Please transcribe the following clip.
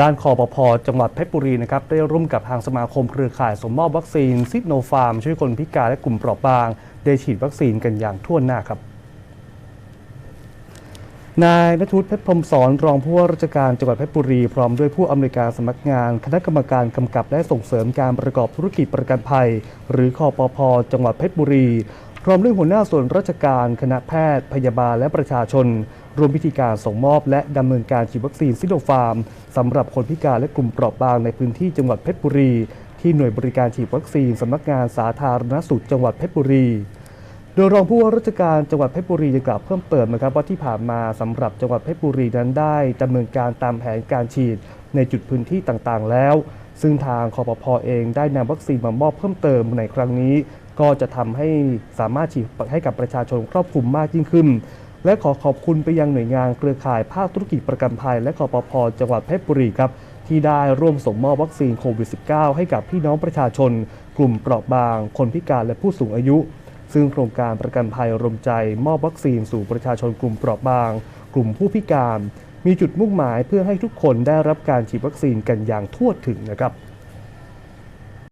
ด้านคอปพจังหวัดเพชรบุรีนะครับได้ร่วมกับทางสมาคมเครือข่ายสมมอบวัคซีนซิโนฟาร์มช่วยคนพิการและกลุ่มเปราะบาง ได้ฉีดวัคซีนกันอย่างทั่วหน้าครับนายนัทวุฒิเพชรพรมสอนรองผู้ว่าราชการจังหวัดเพชรบุรี พร้อมด้วยผู้อำนวยการสำนักงาน คณะกรรมการกำกับและส่งเสริมการประกอบธุรกิจประกันภัย หรือคอปพจังหวัดเพชรบุรี พร้อมด้วยหัวหน้าส่วนราชการ คณะแพทย์ พยาบาลและประชาชน รวมพิธีการส่งมอบและดำเนินการฉีดวัคซีนซิโนฟาร์มสำหรับคนพิการและกลุ่มเปราะบางในพื้นที่จังหวัดเพชรบุรี ที่หน่วยบริการฉีดวัคซีนสำนักงานสาธารณสุขจังหวัดเพชรบุรีโดยรองผู้ว่าราชการจังหวัดเพชรบุรียังกล่าวเพิ่มเติมนะครับว่าที่ผ่านมาสำหรับจังหวัดเพชรบุรีนั้นได้ดำเนินการตามแผนการฉีดในจุดพื้นที่ต่างๆ แล้ว ซึ่งทางคอปพอเองได้นำวัคซีนมามอบเพิ่มเติมในครั้งนี้ ก็จะทำให้สามารถฉีดให้กับประชาชนครอบคลุมมากยิ่งขึ้น และขอขอบคุณไปยังหน่วยงานเครือข่ายภาคธุรกิจประกันภัย และคอปพจังหวัดเพชรบุรีครับที่ได้ร่วมส่งมอบวัคซีนโควิด -19 ให้กับพี่น้องประชาชน กลุ่มเปราะบาง คนพิการและผู้สูงอายุ ซึ่งโครงการประกันภัยรวมใจ มอบวัคซีนสู่ประชาชนกลุ่มเปราะบาง กลุ่มผู้พิการ มีจุดมุ่งหมายเพื่อให้ทุกคนได้รับการฉีดวัคซีนกันอย่างทั่วถึงนะครับ